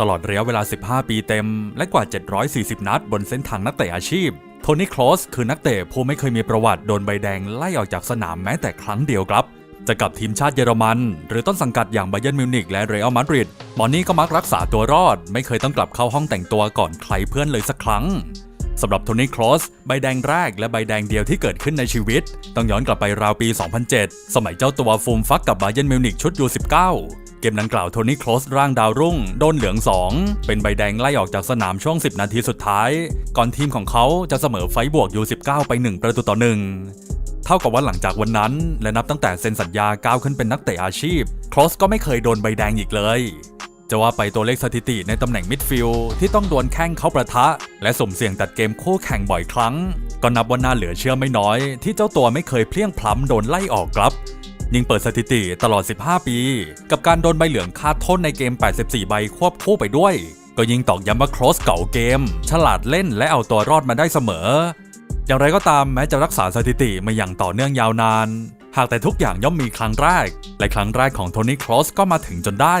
ตลอดระยะเวลา 15 ปีเต็ม และกว่า 740 นัดบนเส้นทางนักเตะอาชีพ โทนี่ครอสคือนักเตะผู้ไม่เคยมีประวัติโดนใบแดงไล่ออกจากสนามแม้แต่ครั้งเดียวครับ จะกับทีมชาติเยอรมัน หรือต้นสังกัดอย่างไบเย r n มิวนิกและเรอัลมาดริดหมอนนี่ก็มักรักษาตัวรอด ไม่เคยต้องกลับเข้าห้องแต่งตัวก่อนใครเพื่อนเลยสักครั้งสำหรับโทนี่ครอสใบแดงแรกและใบแดงเดียวที่เกิดขึ้นในชีวิต ต้องย้อนกลับไปราวปี 2007 สมัยเจ้าตัวฟูมฟักกับไบเย r n มิวนิกชุด U19 เกมดังกล่าวโทนี่ครอสร่างดาวรุ่งโดนเหลือง 2 เป็นใบแดงไล่ออกจากสนามช่วง 10 นาทีสุดท้าย ก่อนทีมของเขาจะเสมอไฟบวก U19 ไป 1 ประตูต่อ1เท่ากับว่าหลังจากวันนั้น และนับตั้งแต่เซ็นสัญญาก้าวขึ้นเป็นนักเตะอาชีพครอสก็ไม่เคยโดนใบแดงอีกเลยจะว่าไปตัวเลขสถิติในตำแหน่งมิดฟิลด์ที่ต้องดวลแข่งเข้าประทะ และสมเสี่ยงตัดเกมคู่แข่งบ่อยครั้ง ก็นับว่าน่าเหลือเชื่อไม่น้อย ที่เจ้าตัวไม่เคยเพลี้ยงพล้ำโดนไล่ออกครับ ยิงเปิดสถิติตลอด 15 ปี กับการโดนใบเหลืองคาดโทษในเกม 84 ใบควบคู่ไปด้วย ก็ยิงตอกย้ำว่าครอสเก่าเกม ฉลาดเล่นและเอาตัวรอดมาได้เสมอ อย่างไรก็ตามแม้จะรักษาสถิติมาอย่างต่อเนื่องยาวนาน หากแต่ทุกอย่างย่อมมีครั้งแรก และครั้งแรกของโทนี่ครอสก็มาถึงจนได้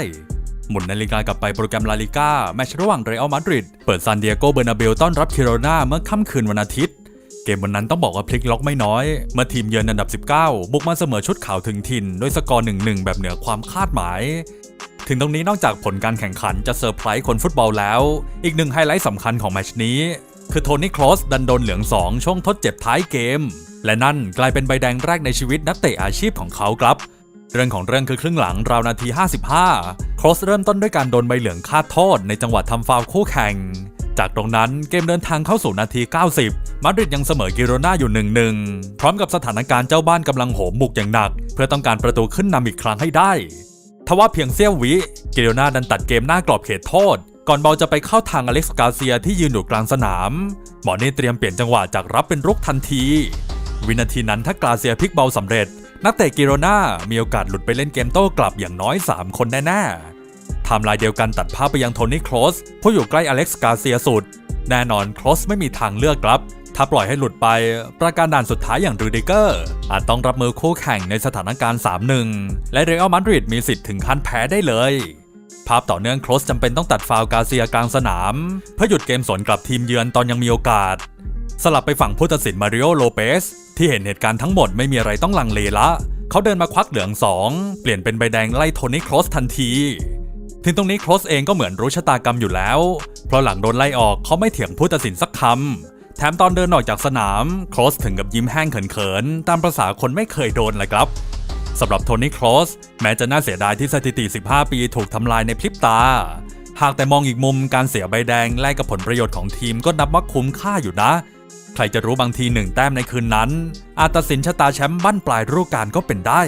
หมุนนาฬิกากลับไปโปรแกรมลาลิก้าแมชระหว่างเรอัลมาดริดเปิดซานดิเอโกเบอร์นาเบลต้อนรับคิโรนาเมื่อค่ำคืนวันอาทิตย์ เกมวันนั้นต้องบอกว่าพลิกล็อกไม่น้อย เมื่อทีมเยือนอันดับ 19 บุกมาเสมอชุดขาวถึงถิ่นด้วยสกอร์ 1-1 แบบเหนือความคาดหมาย ถึงตรงนี้นอกจากผลการแข่งขันจะเซอร์ไพรส์คนฟุตบอลแล้ว อีกหนึ่งไฮไลท์สำคัญของแมชนี้ คือโทนี่ครอสดันโดนเหลือง 2 ช่วงทดเจ็บท้ายเกม และนั่นกลายเป็นใบแดงแรกในชีวิตนักเตะอาชีพของเขาครับเรื่องของเรื่องคือครึ่งหลังราวนาที 55 ครอสเริ่มต้นด้วยการโดนใบเหลืองคาดโทษในจังหวะทำฟาวล์คู่แข่ง จากตรงนั้นเกมเดินทางเข้าสู่นาที 90 มาดริดยังเสมอกิโรนาอยู่1-1พร้อมกับสถานการณ์เจ้าบ้านกำลังโหมบุกอย่างหนัก เพื่อต้องการประตูขึ้นนำอีกครั้งให้ได้ ทว่าเพียงเสี้ยววิกิโรนาดันตัดเกมหน้ากรอบเขตโทษ ก่อนบอลจะไปเข้าทางอเล็กซ์กาเซียที่ยืนอยู่กลางสนามหมอนี่เตรียมเปลี่ยนจังหวะจากรับเป็นรุกทันที วินาทีนั้นถ้ากาเซียพลิกเบาสำเร็จ นักเตะกิโรนามีโอกาสหลุดไปเล่นเกมโต้กลับอย่างน้อย 3 คนแน่ๆไทม์ไลน์เดียวกันตัดภาพไปยังโทนี่ครอสผู้อยู่ใกล้อเล็กซ์กาเซียสุดแน่นอนครอสไม่มีทางเลือกครับ ถ้าปล่อยให้หลุดไปประการด่านสุดท้ายอย่างรูดิเกอร์อาจต้องรับมือคู่แข่งในสถานการณ์ 3-1 และเรอัลมาดริดมีสิทธิ์ถึงขั้นแพ้ได้เลย ภาพต่อเนื่องครอสจำเป็นต้องตัดฟาวกาเซียกลางสนาม เพื่อหยุดเกมสวนกลับทีมเยือนตอนยังมีโอกาส สลับไปฝั่งผู้ตัดสินมาริโอโลเปสที่เห็นเหตุการณ์ทั้งหมดไม่มีอะไรต้องลังเลละ เขาเดินมาควักเหลือง2เปลี่ยนเป็นใบแดงไล่โทนี่ครอสทันทีถึงตรงนี้ครอสเองก็เหมือนรู้ชะตากรรมอยู่แล้ว เพราะหลังโดนไล่ออกเขาไม่เถียงผู้ตัดสินสักคำ แถมตอนเดินออกจากสนามครอสถึงกับยิ้มแห้งเขินๆ ตามประษาคนไม่เคยโดนเลยครับสำหรับโทนี่ครอสแม้จะน่าเสียดายที่สถิติ 15 ปีถูกทำลายในพริบตา หากแต่มองอีกมุมการเสียใบแดงแลกกับผลประโยชน์ของทีมก็นับว่าคุ้มค่าอยู่นะ ใครจะรู้บางทีหนึ่งแต้มในคืนนั้น อาจตัดสินชะตาแชมป์บั้นปลายฤดูกาลก็เป็นได้